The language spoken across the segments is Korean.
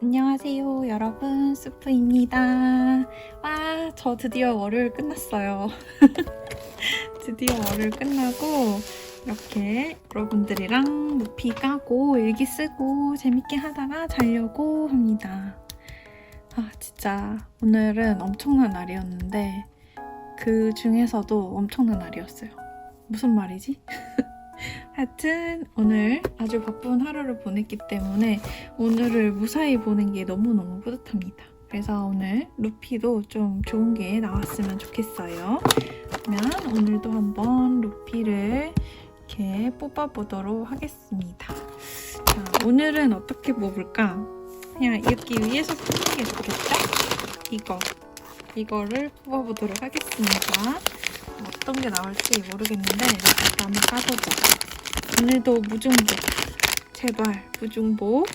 안녕하세요, 여러분. 수프입니다. 와, 저 드디어 월요일 끝났어요. 드디어 월요일 끝나고, 이렇게 여러분들이랑 루피 까고, 일기 쓰고, 재밌게 하다가 자려고 합니다. 아, 진짜, 오늘은 엄청난 날이었는데, 그 중에서도 엄청난 날이었어요. 무슨 말이지? 하여튼, 오늘 아주 바쁜 하루를 보냈기 때문에, 오늘을 무사히 보는 게 너무너무 뿌듯합니다. 그래서 오늘 루피도 좀 좋은 게 나왔으면 좋겠어요. 그러면 오늘도 한번 루피를 이렇게 뽑아보도록 하겠습니다. 자, 오늘은 어떻게 뽑을까? 그냥 이렇게 위에서 뽑는 게 좋겠죠? 이거. 이거를 뽑아보도록 하겠습니다. 어떤 게 나올지 모르겠는데 일단 한번 까보자. 오늘도 무중복. 제발 무중복.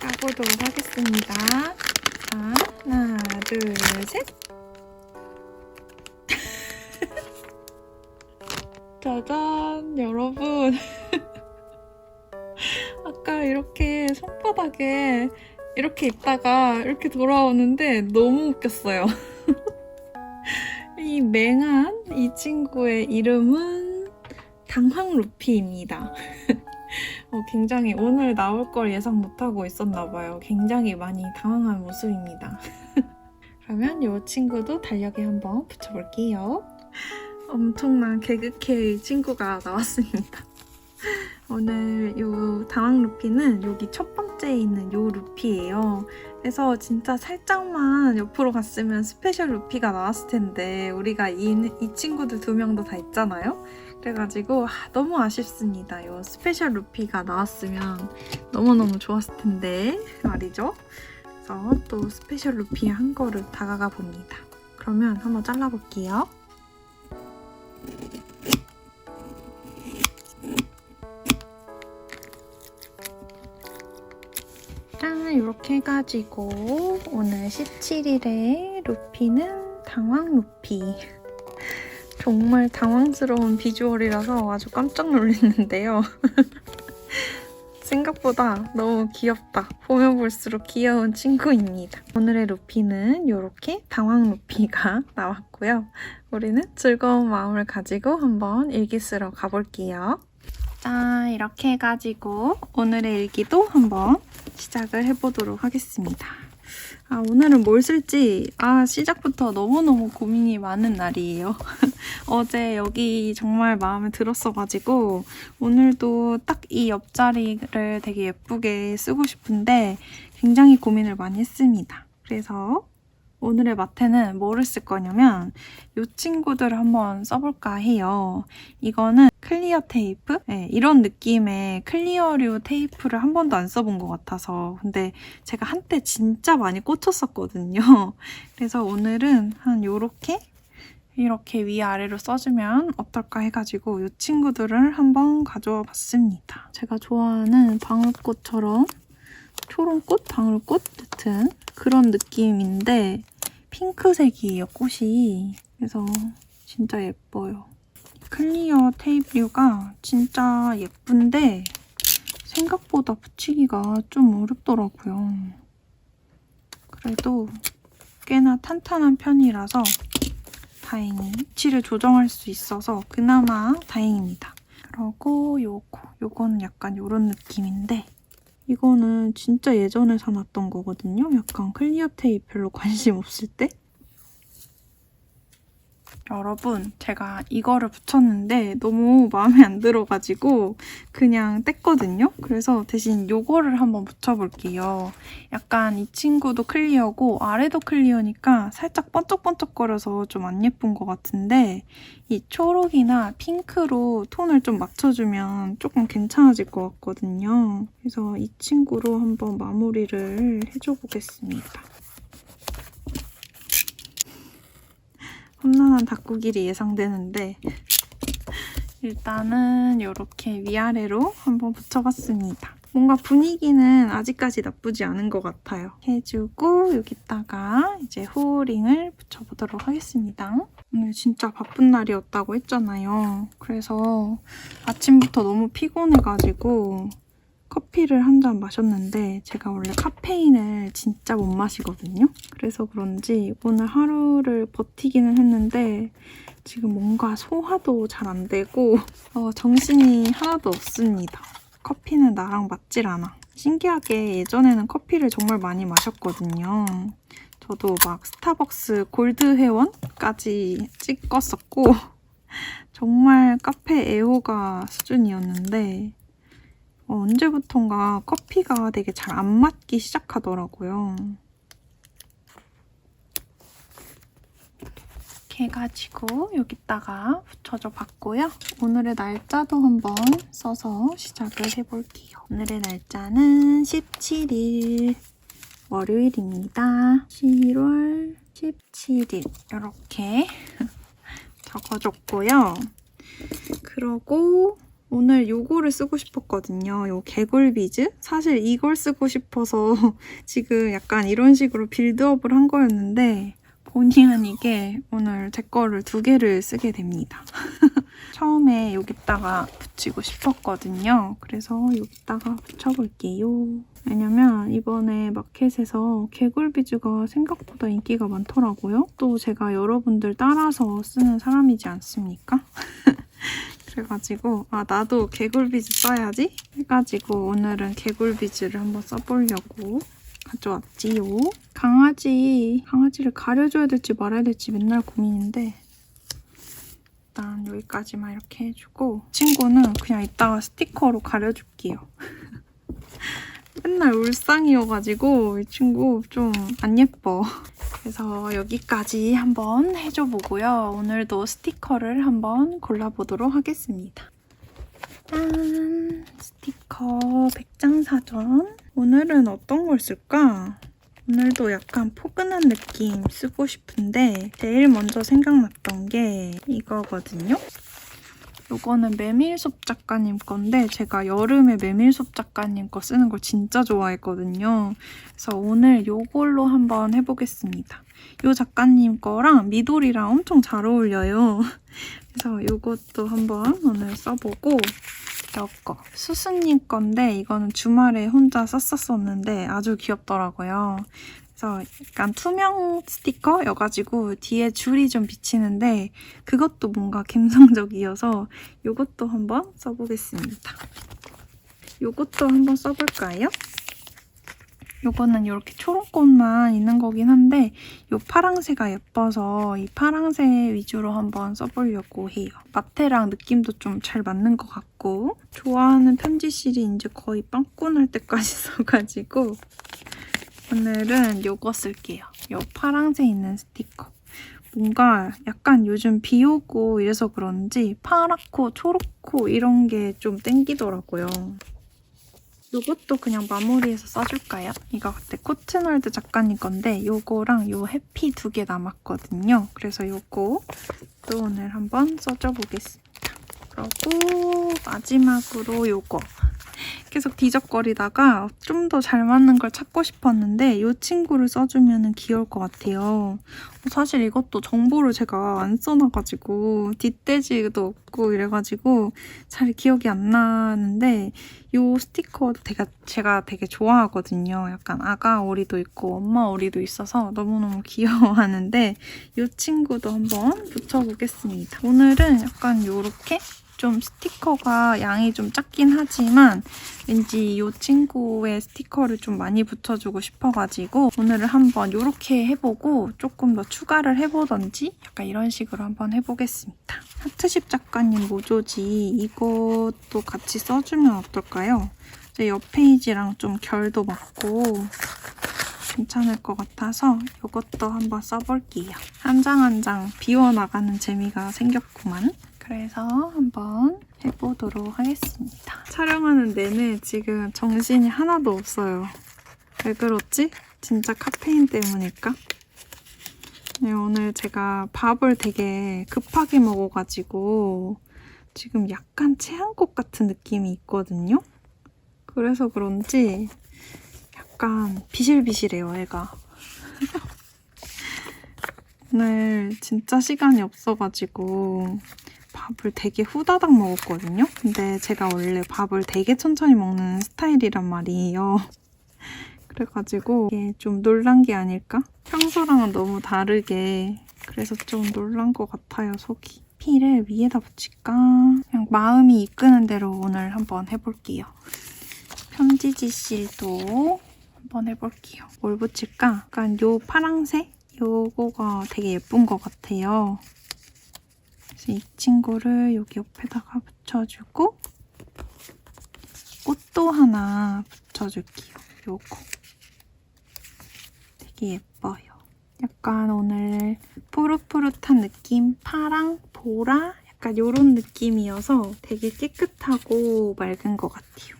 까보도록 하겠습니다. 자, 하나, 둘, 셋. 짜잔, 여러분. 아까 이렇게 손바닥에 이렇게 있다가 이렇게 돌아오는데 너무 웃겼어요. 이 맹한 이 친구의 이름은 당황 루피입니다. 어, 굉장히 오늘 나올 걸 예상 못하고 있었나 봐요. 굉장히 많이 당황한 모습입니다. 그러면 이 친구도 달력에 한번 붙여볼게요. 엄청난 개그케이 친구가 나왔습니다. 오늘 이 당황 루피는 여기 첫 번째에 있는 이 루피예요. 그래서 진짜 살짝만 옆으로 갔으면 스페셜 루피가 나왔을 텐데 우리가 이, 이 친구들 두 명도 다 있잖아요. 그래가지고 아, 너무 아쉽습니다. 이 스페셜 루피가 나왔으면 너무너무 좋았을 텐데 말이죠. 그래서 또 스페셜 루피 한 거를 다가가 봅니다. 그러면 한번 잘라볼게요. 짠 이렇게 해가지고 오늘 17일에 루피는 당황 루피 정말 당황스러운 비주얼이라서 아주 깜짝 놀랐는데요. 생각보다 너무 귀엽다. 보면 볼수록 귀여운 친구입니다. 오늘의 루피는 이렇게 당황 루피가 나왔고요. 우리는 즐거운 마음을 가지고 한번 일기 쓰러 가볼게요. 자 이렇게 해가지고 오늘의 일기도 한번 시작을 해보도록 하겠습니다. 아, 오늘은 뭘 쓸지, 아, 시작부터 너무너무 고민이 많은 날이에요. 어제 여기 정말 마음에 들었어가지고, 오늘도 딱 이 옆자리를 되게 예쁘게 쓰고 싶은데, 굉장히 고민을 많이 했습니다. 그래서 오늘의 마트는 뭐를 쓸 거냐면, 이 친구들을 한번 써볼까 해요. 이거는 클리어 테이프? 네, 이런 느낌의 클리어류 테이프를 한 번도 안 써본 것 같아서. 근데 제가 한때 진짜 많이 꽂혔었거든요. 그래서 오늘은 한 요렇게 이렇게 위아래로 써주면 어떨까 해가지고 이 친구들을 한번 가져와 봤습니다. 제가 좋아하는 방울꽃처럼 초롱꽃, 방울꽃 같은 그런 느낌인데 핑크색이에요, 꽃이. 그래서 진짜 예뻐요. 클리어 테이프류가 진짜 예쁜데 생각보다 붙이기가 좀 어렵더라고요. 그래도 꽤나 탄탄한 편이라서 다행히 위치를 조정할 수 있어서 그나마 다행입니다. 그리고 요거, 요거는 약간 요런 느낌인데 이거는 진짜 예전에 사놨던 거거든요. 약간 클리어 테이프 별로 관심 없을 때 여러분, 제가 이거를 붙였는데 너무 마음에 안 들어가지고 그냥 뗐거든요? 그래서 대신 요거를 한번 붙여볼게요. 약간 이 친구도 클리어고 아래도 클리어니까 살짝 번쩍번쩍거려서 좀 안 예쁜 것 같은데 이 초록이나 핑크로 톤을 좀 맞춰주면 조금 괜찮아질 것 같거든요. 그래서 이 친구로 한번 마무리를 해줘보겠습니다. 험난한 닦고길이 예상되는데 일단은 이렇게 위아래로 한번 붙여봤습니다. 뭔가 분위기는 아직까지 나쁘지 않은 것 같아요. 해주고 여기다가 이제 후링을 붙여보도록 하겠습니다. 오늘 진짜 바쁜 날이었다고 했잖아요. 그래서 아침부터 너무 피곤해가지고 커피를 한 잔 마셨는데 제가 원래 카페인을 진짜 못 마시거든요. 그래서 그런지 오늘 하루를 버티기는 했는데 지금 뭔가 소화도 잘 안 되고 어, 정신이 하나도 없습니다. 커피는 나랑 맞질 않아. 신기하게 예전에는 커피를 정말 많이 마셨거든요. 저도 막 스타벅스 골드 회원까지 찍었었고 정말 카페 애호가 수준이었는데 어, 언제부턴가 커피가 되게 잘 안 맞기 시작하더라고요. 이렇게 해가지고 여기다가 붙여줘 봤고요. 오늘의 날짜도 한번 써서 시작을 해볼게요. 오늘의 날짜는 17일 월요일입니다. 11월 17일 이렇게 적어줬고요. 그러고 오늘 요거를 쓰고 싶었거든요. 요 개굴 비즈? 사실 이걸 쓰고 싶어서 지금 약간 이런 식으로 빌드업을 한 거였는데 본의 아니게 오늘 제 거를 두 개를 쓰게 됩니다. 처음에 여기다가 붙이고 싶었거든요. 그래서 여기다가 붙여볼게요. 왜냐면 이번에 마켓에서 개굴 비즈가 생각보다 인기가 많더라고요. 또 제가 여러분들 따라서 쓰는 사람이지 않습니까? 그래가지고 아 나도 개굴비즈 써야지 해가지고 오늘은 개굴비즈를 한번 써보려고 가져왔지요. 강아지 강아지를 가려줘야 될지 말아야 될지 맨날 고민인데 일단 여기까지만 이렇게 해주고 친구는 그냥 이따가 스티커로 가려줄게요. 맨날 울상이어가지고 이 친구 좀 안 예뻐. 그래서 여기까지 한번 해줘 보고요. 오늘도 스티커를 한번 골라보도록 하겠습니다. 짠! 스티커 백장사전. 오늘은 어떤 걸 쓸까? 오늘도 약간 포근한 느낌 쓰고 싶은데 제일 먼저 생각났던 게 이거거든요. 요거는 메밀숲 작가님 건데 제가 여름에 메밀숲 작가님 거 쓰는 걸 진짜 좋아했거든요. 그래서 오늘 요걸로 한번 해보겠습니다. 요 작가님 거랑 미돌이랑 엄청 잘 어울려요. 그래서 요것도 한번 오늘 써보고 요거 수수님 건데 이거는 주말에 혼자 썼었었는데 아주 귀엽더라고요. 그래서 약간 투명 스티커여가지고 뒤에 줄이 좀 비치는데 그것도 뭔가 감성적이어서 이것도 한번 써보겠습니다. 이것도 한번 써볼까요? 요거는 이렇게 초록꽃만 있는 거긴 한데 이 파랑새가 예뻐서 이 파랑새 위주로 한번 써보려고 해요. 마테랑 느낌도 좀 잘 맞는 것 같고 좋아하는 편지실이 이제 거의 빵꾸 날 때까지 써가지고 오늘은 요거 쓸게요. 요 파랑새 있는 스티커. 뭔가 약간 요즘 비 오고 이래서 그런지 파랗고 초록고 이런 게 좀 땡기더라고요. 요것도 그냥 마무리해서 써줄까요? 이거 그때 코튼월드 작가님 건데 요거랑 요 해피 두 개 남았거든요. 그래서 요거 또 오늘 한번 써줘 보겠습니다. 그리고 마지막으로 요거 계속 뒤적거리다가 좀 더 잘 맞는 걸 찾고 싶었는데 이 친구를 써주면 귀여울 것 같아요. 사실 이것도 정보를 제가 안 써놔가지고 뒷돼지도 없고 이래가지고 잘 기억이 안 나는데 이 스티커 되게, 제가 되게 좋아하거든요. 약간 아가 오리도 있고 엄마 오리도 있어서 너무너무 귀여워하는데 이 친구도 한번 붙여보겠습니다. 오늘은 약간 이렇게 좀 스티커가 양이 좀 작긴 하지만 왠지 이 친구의 스티커를 좀 많이 붙여주고 싶어가지고 오늘은 한번 이렇게 해보고 조금 더 추가를 해보던지 약간 이런 식으로 한번 해보겠습니다. 하트십 작가님 모조지 이것도 같이 써주면 어떨까요? 이제 옆 페이지랑 좀 결도 맞고 괜찮을 것 같아서 이것도 한번 써볼게요. 한 장 한 장 비워나가는 재미가 생겼구만. 그래서 한번 해보도록 하겠습니다. 촬영하는 내내 지금 정신이 하나도 없어요. 왜 그렇지? 진짜 카페인 때문일까? 네, 오늘 제가 밥을 되게 급하게 먹어가지고 지금 약간 체한 것 같은 느낌이 있거든요. 그래서 그런지 약간 비실비실해요, 애가. 오늘 진짜 시간이 없어가지고 밥을 되게 후다닥 먹었거든요. 근데 제가 원래 밥을 되게 천천히 먹는 스타일이란 말이에요. 그래가지고 이게 좀 놀란 게 아닐까? 평소랑은 너무 다르게 그래서 좀 놀란 것 같아요, 속이. 피를 위에다 붙일까? 그냥 마음이 이끄는 대로 오늘 한번 해볼게요. 편지지 실도 한번 해볼게요. 뭘 붙일까? 약간 요 파랑색? 요거가 되게 예쁜 것 같아요. 그래서 이 친구를 여기 옆에다가 붙여주고 꽃도 하나 붙여줄게요. 요거. 되게 예뻐요. 약간 오늘 푸릇푸릇한 느낌, 파랑, 보라 약간 이런 느낌이어서 되게 깨끗하고 맑은 것 같아요.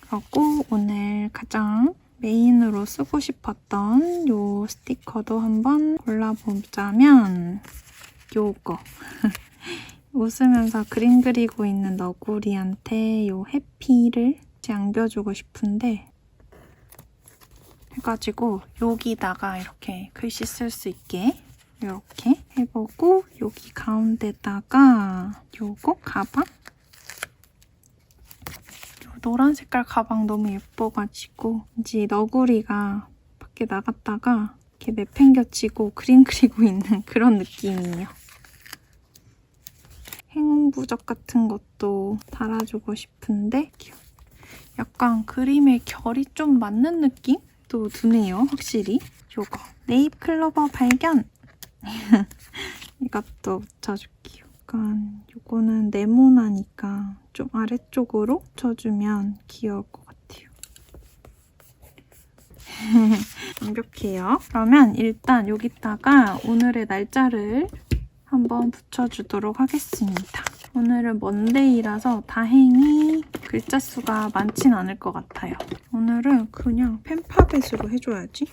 그리고 오늘 가장 메인으로 쓰고 싶었던 요 스티커도 한번 골라보자면 요거 웃으면서 그림 그리고 있는 너구리한테 요 해피를 안겨주고 싶은데 해가지고 여기다가 이렇게 글씨 쓸 수 있게 이렇게 해보고 여기 가운데다가 요거 가방 요 노란 색깔 가방 너무 예뻐가지고 왠지 너구리가 밖에 나갔다가 이렇게 내팽겨치고 그림 그리고 있는 그런 느낌이에요. 행운 부적 같은 것도 달아주고 싶은데 약간 그림의 결이 좀 맞는 느낌도 드네요, 확실히. 요거 네잎 클로버 발견! 이것도 붙여줄게요. 약간 요거는 네모나니까 좀 아래쪽으로 붙여주면 귀여울 것 같아요. 완벽해요. 그러면 일단 여기다가 오늘의 날짜를 한번 붙여주도록 하겠습니다. 오늘은 먼데이라서 다행히 글자 수가 많진 않을 것 같아요. 오늘은 그냥 펜파벳으로 해줘야지.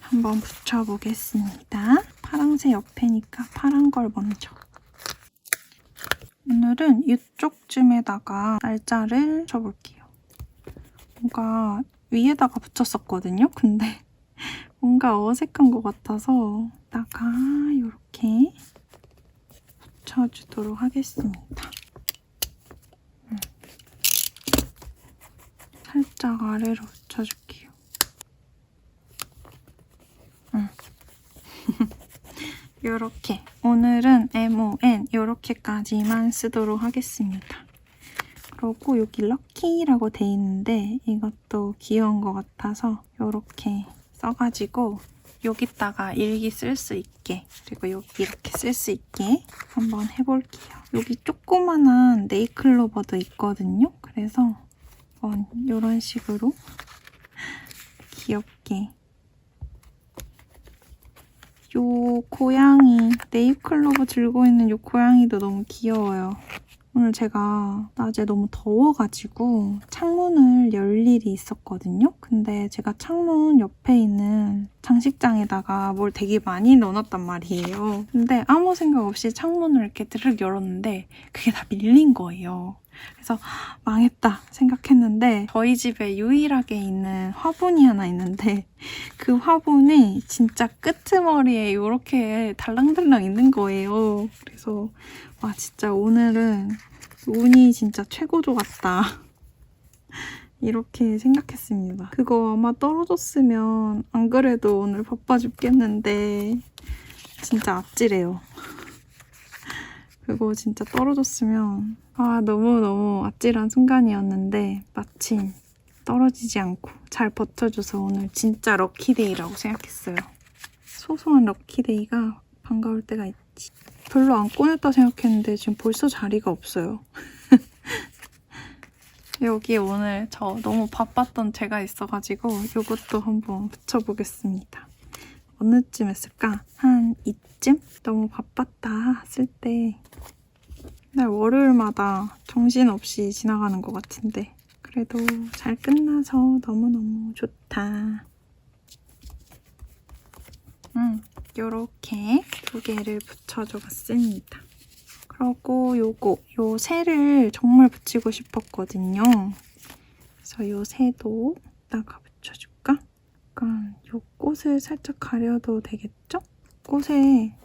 한번 붙여보겠습니다. 파랑새 옆에니까 파란 걸 먼저. 오늘은 이쪽쯤에다가 날짜를 쳐볼게요. 뭔가 위에다가 붙였었거든요. 근데 뭔가 어색한 것 같아서 다가 이렇게 붙여주도록 하겠습니다. 음. 살짝 아래로 붙여줄게요. 이렇게 오늘은 MON 이렇게까지만 쓰도록 하겠습니다. 그리고 여기 럭키라고 돼 있는데 이것도 귀여운 것 같아서 이렇게 써가지고 여기다가 일기 쓸 수 있게 그리고 여기 이렇게 쓸 수 있게 한번 해볼게요. 여기 조그만한 네이클로버도 있거든요. 그래서 한번 이런 식으로 귀엽게 요 고양이 네잎클로버 들고 있는 요 고양이도 너무 귀여워요. 오늘 제가 낮에 너무 더워가지고 창문을 열 일이 있었거든요. 근데 제가 창문 옆에 있는 장식장에다가 뭘 되게 많이 넣어놨단 말이에요. 근데 아무 생각 없이 창문을 이렇게 드르륵 열었는데 그게 다 밀린 거예요. 그래서 망했다 생각했는데 저희 집에 유일하게 있는 화분이 하나 있는데 그 화분이 진짜 끄트머리에 이렇게 달랑달랑 있는 거예요. 그래서 와 진짜 오늘은 운이 진짜 최고조 같다. 이렇게 생각했습니다. 그거 아마 떨어졌으면 안 그래도 오늘 바빠 죽겠는데 진짜 아찔해요. 그거 진짜 떨어졌으면 아 너무너무 아찔한 순간이었는데 마침 떨어지지 않고 잘 버텨줘서 오늘 진짜 럭키데이라고 생각했어요. 소소한 럭키데이가 반가울 때가 있지. 별로 안 꺼냈다 생각했는데 지금 벌써 자리가 없어요. 여기 오늘 저 너무 바빴던 제가 있어가지고 이것도 한번 붙여보겠습니다. 어느쯤 했을까? 한 이쯤? 너무 바빴다 했을 때 맨날 월요일마다 정신없이 지나가는 것 같은데 그래도 잘 끝나서 너무너무 좋다. 음, 요렇게 두 개를 붙여줘 봤습니다. 그리고 요거, 요 새를 정말 붙이고 싶었거든요. 그래서 요 새도 이따가 붙여줄까? 약간 요 꽃을 살짝 가려도 되겠죠? 꽃에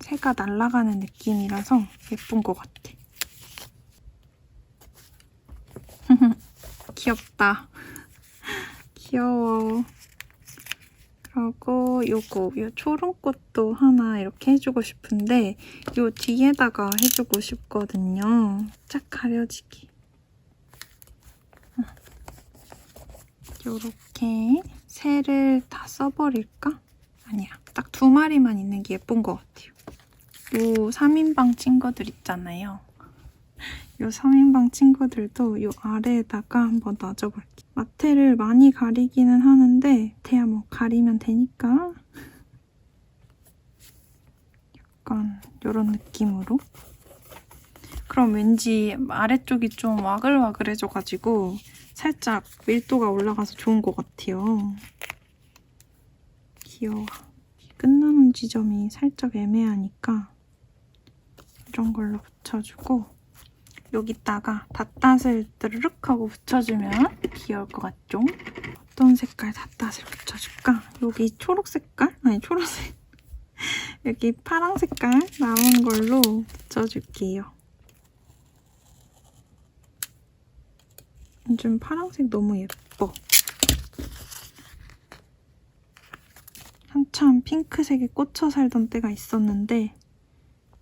새가 날아가는 느낌이라서 예쁜 것 같아. 귀엽다. 귀여워. 그리고 요거, 요 초롱꽃도 하나 이렇게 해주고 싶은데 요 뒤에다가 해주고 싶거든요. 쫙 가려지게. 요렇게 새를 다 써버릴까? 아니야. 딱 두 마리만 있는 게 예쁜 것 같아요. 요 3인방 친구들 있잖아요. 요 3인방 친구들도 요 아래에다가 한번 놔줘볼게요. 마테를 많이 가리기는 하는데 대야 뭐 가리면 되니까 약간 요런 느낌으로 그럼 왠지 아래쪽이 좀 와글와글해져가지고 살짝 밀도가 올라가서 좋은 것 같아요. 귀여워. 끝나는 지점이 살짝 애매하니까 이런 걸로 붙여주고 여기다가 닷닷을 드르륵 하고 붙여주면 귀여울 것 같죠? 어떤 색깔 닷닷을 붙여줄까? 여기 초록 색깔? 아니 초록색 여기 파랑 색깔 남은 걸로 붙여줄게요. 요즘 파랑색 너무 예뻐. 한참 핑크색에 꽂혀 살던 때가 있었는데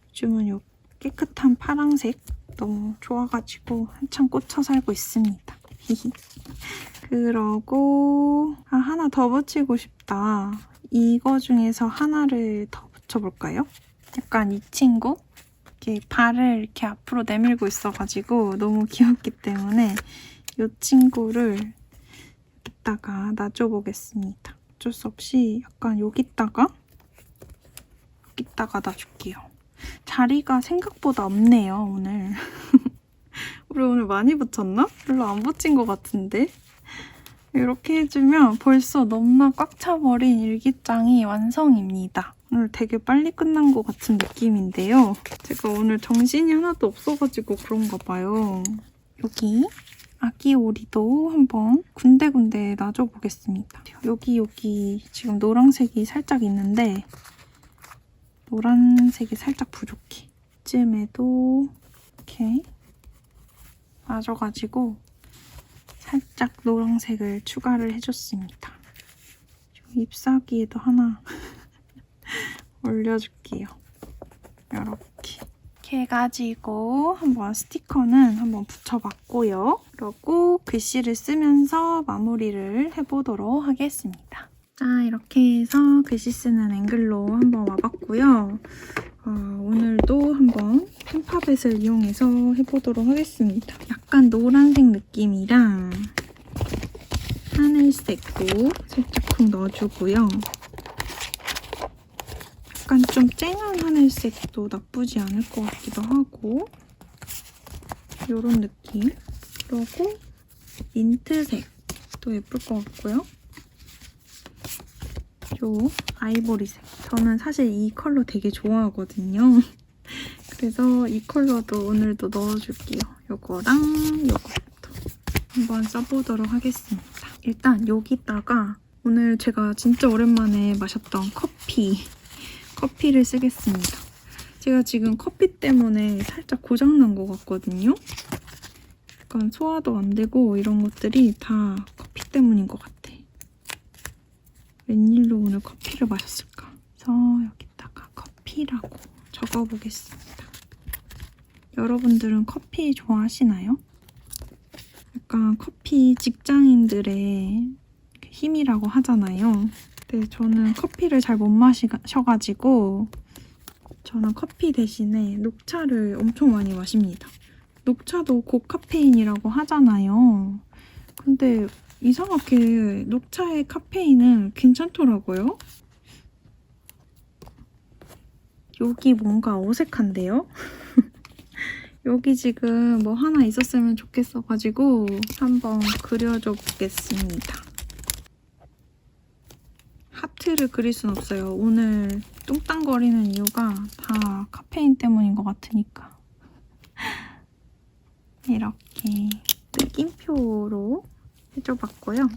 요즘은 요 깨끗한 파랑색 너무 좋아가지고 한참 꽂혀 살고 있습니다. 그러고 아 하나 더 붙이고 싶다. 이거 중에서 하나를 더 붙여볼까요? 약간 이 친구 이렇게 발을 이렇게 앞으로 내밀고 있어가지고 너무 귀엽기 때문에 이 친구를 여기다가 놔줘보겠습니다. 어쩔 수 없이 약간 여기다가 여기다가 놔줄게요. 자리가 생각보다 없네요, 오늘. 우리 오늘 많이 붙였나? 별로 안 붙인 것 같은데? 이렇게 해주면 벌써 넘나 꽉 차버린 일기장이 완성입니다. 오늘 되게 빨리 끝난 것 같은 느낌인데요. 제가 오늘 정신이 하나도 없어가지고 그런가 봐요. 여기 아기 오리도 한번 군데군데 놔줘 보겠습니다. 여기 여기 지금 노란색이 살짝 있는데 노란색이 살짝 부족해. 이쯤에도 이렇게 놔줘가지고 살짝 노란색을 추가를 해줬습니다. 잎사귀에도 하나 올려줄게요. 이렇게. 이렇게 해가지고 한번 스티커는 한번 붙여봤고요. 그리고 글씨를 쓰면서 마무리를 해보도록 하겠습니다. 자, 이렇게 해서 글씨 쓰는 앵글로 한번 와봤고요. 어, 오늘도 한번 펜파벳을 이용해서 해보도록 하겠습니다. 약간 노란색 느낌이랑 하늘색 도 살짝 쿵 넣어주고요. 약간 좀 쨍한 하늘색도 나쁘지 않을 것 같기도 하고 이런 느낌 그리고 민트색도 예쁠 것 같고요. 요 아이보리색 저는 사실 이 컬러 되게 좋아하거든요. 그래서 이 컬러도 오늘도 넣어줄게요. 요거랑 요것도 한번 써보도록 하겠습니다. 일단 여기다가 오늘 제가 진짜 오랜만에 마셨던 커피 커피를 쓰겠습니다. 제가 지금 커피 때문에 살짝 고장난 것 같거든요. 약간 소화도 안 되고 이런 것들이 다 커피 때문인 것 같아. 웬일로 오늘 커피를 마셨을까? 그래서 여기다가 커피라고 적어보겠습니다. 여러분들은 커피 좋아하시나요? 약간 커피 직장인들의 힘이라고 하잖아요. 근데 저는 커피를 잘 못 마셔가지고 저는 커피 대신에 녹차를 엄청 많이 마십니다. 녹차도 고카페인이라고 하잖아요. 근데 이상하게 녹차의 카페인은 괜찮더라고요. 여기 뭔가 어색한데요? 여기 지금 뭐 하나 있었으면 좋겠어가지고 한번 그려줘 보겠습니다. 하트를 그릴 순 없어요. 오늘 뚱땅거리는 이유가 다 카페인 때문인 것 같으니까. 이렇게 느낌표로 해줘봤고요.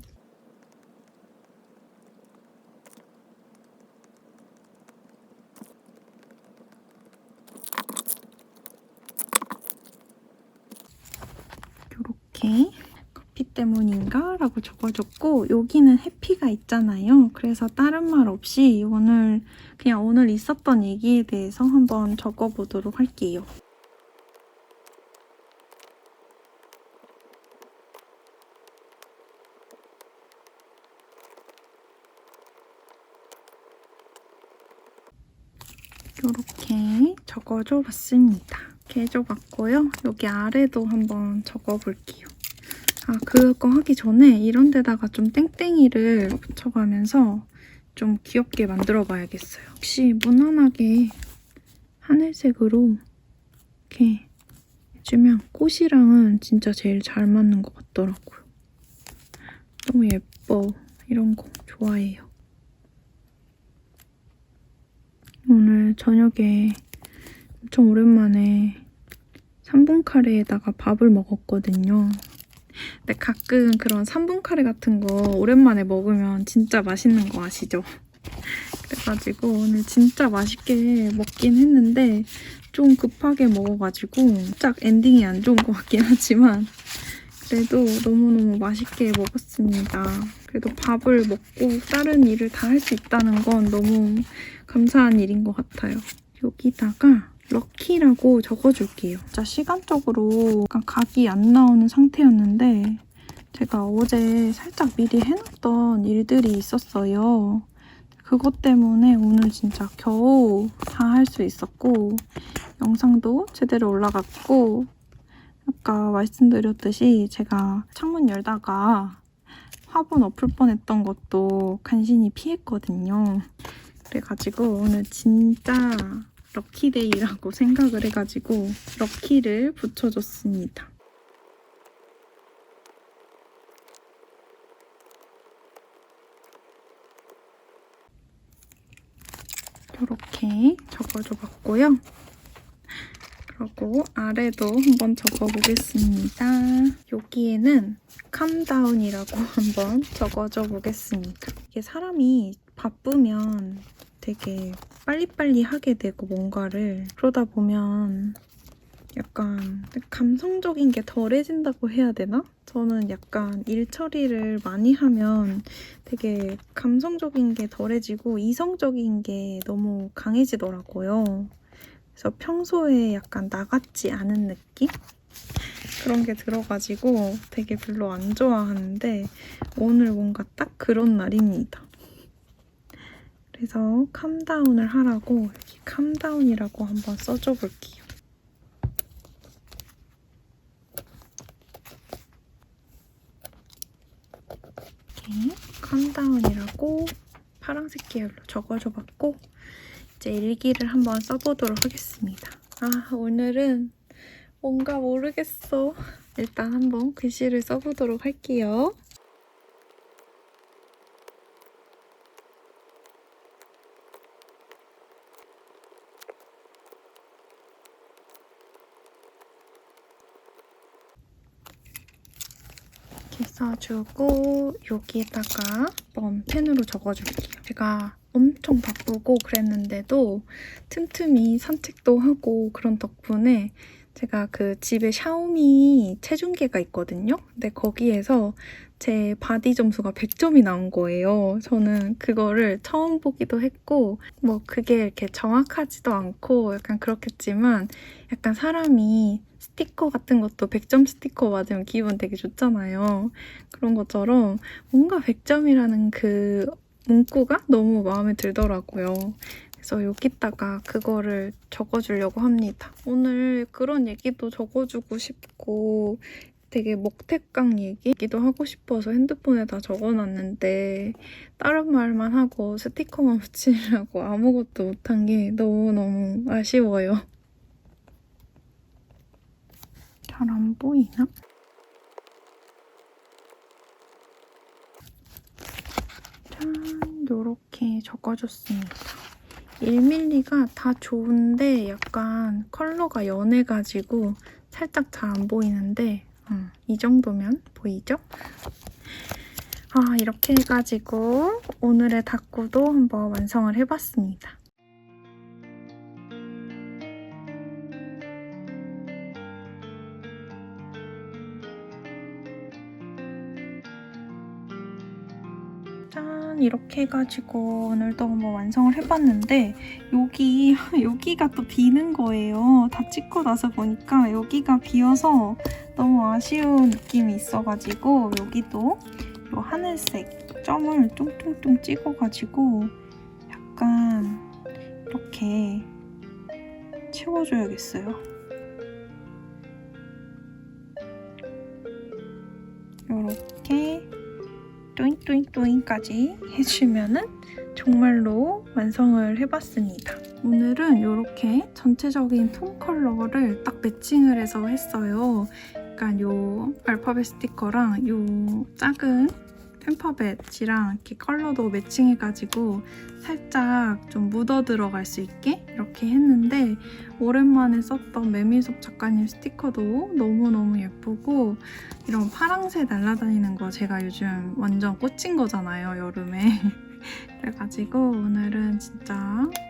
이렇게 커피 때문인가? 라고 적어줬고 여기는 해피가 있잖아요. 그래서 다른 말 없이 오늘 그냥 오늘 있었던 얘기에 대해서 한번 적어보도록 할게요. 이렇게 적어줘 봤습니다. 이렇게 해줘봤고요. 여기 아래도 한번 적어볼게요. 아, 그거 하기 전에 이런 데다가 좀 땡땡이를 붙여가면서 좀 귀엽게 만들어 봐야겠어요. 혹시 무난하게 하늘색으로 이렇게 해주면 꽃이랑은 진짜 제일 잘 맞는 것 같더라고요. 너무 예뻐. 이런 거 좋아해요. 오늘 저녁에 엄청 오랜만에 3분 카레에다가 밥을 먹었거든요. 근데 가끔 그런 3분 카레 같은 거 오랜만에 먹으면 진짜 맛있는 거 아시죠? 그래가지고 오늘 진짜 맛있게 먹긴 했는데 좀 급하게 먹어가지고 살짝 엔딩이 안 좋은 것 같긴 하지만 그래도 너무너무 맛있게 먹었습니다. 그래도 밥을 먹고 다른 일을 다 할 수 있다는 건 너무 감사한 일인 것 같아요. 여기다가 럭키라고 적어줄게요. 진짜 시간적으로 약간 각이 안 나오는 상태였는데 제가 어제 살짝 미리 해놨던 일들이 있었어요. 그것 때문에 오늘 진짜 겨우 다 할 수 있었고 영상도 제대로 올라갔고 아까 말씀드렸듯이 제가 창문 열다가 화분 엎을 뻔했던 것도 간신히 피했거든요. 그래가지고 오늘 진짜 럭키데이라고 생각을 해가지고 럭키를 붙여줬습니다. 이렇게 적어줘봤고요. 그리고 아래도 한번 적어보겠습니다. 여기에는 캄다운이라고 한번 적어줘 보겠습니다. 이게 사람이 바쁘면 되게 빨리빨리 하게 되고 뭔가를 그러다 보면 약간 감성적인 게 덜해진다고 해야 되나? 저는 약간 일 처리를 많이 하면 되게 감성적인 게 덜해지고 이성적인 게 너무 강해지더라고요. 그래서 평소에 약간 나같지 않은 느낌? 그런 게 들어가지고 되게 별로 안 좋아하는데 오늘 뭔가 딱 그런 날입니다. 그래서 캄다운을 하라고 여기 캄다운이라고 한번 써줘 볼게요. 이렇게 캄다운이라고 파란색 계열로 적어줘 봤고 이제 일기를 한번 써보도록 하겠습니다. 아 오늘은 뭔가 모르겠어. 일단 한번 글씨를 써보도록 할게요. 써주고 여기에다가 한번 펜으로 적어줄게요. 제가 엄청 바쁘고 그랬는데도 틈틈이 산책도 하고 그런 덕분에 제가 그 집에 샤오미 체중계가 있거든요. 근데 거기에서 제 바디 점수가 100점이 나온 거예요. 저는 그거를 처음 보기도 했고, 뭐 그게 이렇게 정확하지도 않고 약간 그렇겠지만, 약간 사람이 스티커 같은 것도 100점 스티커 맞으면 기분 되게 좋잖아요. 그런 것처럼 뭔가 100점이라는 그 문구가 너무 마음에 들더라고요. 그래서 여기다가 그거를 적어주려고 합니다. 오늘 그런 얘기도 적어주고 싶고 되게 먹태깡 얘기도 하고 싶어서 핸드폰에다 적어놨는데 다른 말만 하고 스티커만 붙이려고 아무것도 못한 게 너무너무 아쉬워요. 잘 안 보이나? 짠, 요렇게 적어줬습니다. 1mm가 다 좋은데 약간 컬러가 연해가지고 살짝 잘 안 보이는데 음, 이 정도면 보이죠? 아 이렇게 해가지고 오늘의 다꾸도 한번 완성을 해봤습니다. 짠 이렇게 해가지고 오늘도 한번 완성을 해봤는데 여기 여기가 또 비는 거예요. 다 찍고 나서 보니까 여기가 비어서 너무 아쉬운 느낌이 있어가지고 여기도 요 하늘색 점을 뚱뚱뚱 찍어가지고 약간 이렇게 채워줘야겠어요. 또잉또잉또잉까지 해주면은 정말로 완성을 해봤습니다. 오늘은 이렇게 전체적인 톤 컬러를 딱 매칭을 해서 했어요. 약간 요 알파벳 스티커랑 요 작은 펜퍼벳이랑 이렇게 컬러도 매칭해가지고 살짝 좀 묻어 들어갈 수 있게 이렇게 했는데 오랜만에 썼던 매미숙 작가님 스티커도 너무너무 예쁘고 이런 파랑새 날아다니는 거 제가 요즘 완전 꽂힌 거잖아요 여름에. 그래가지고 오늘은 진짜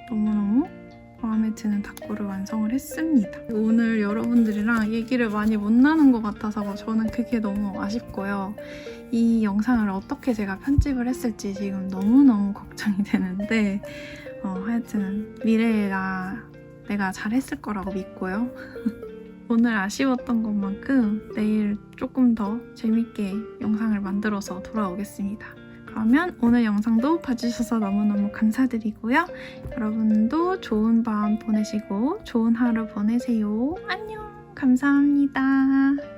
너무너무 마음에 드는 다꾸를 완성을 했습니다. 오늘 여러분들이랑 얘기를 많이 못 나눈 것 같아서 저는 그게 너무 아쉽고요. 이 영상을 어떻게 제가 편집을 했을지 지금 너무너무 걱정이 되는데 어, 하여튼 미래가 내가 잘했을 거라고 믿고요. 오늘 아쉬웠던 것만큼 내일 조금 더 재밌게 영상을 만들어서 돌아오겠습니다. 그러면 오늘 영상도 봐주셔서 너무너무 감사드리고요. 여러분도 좋은 밤 보내시고 좋은 하루 보내세요. 안녕! 감사합니다.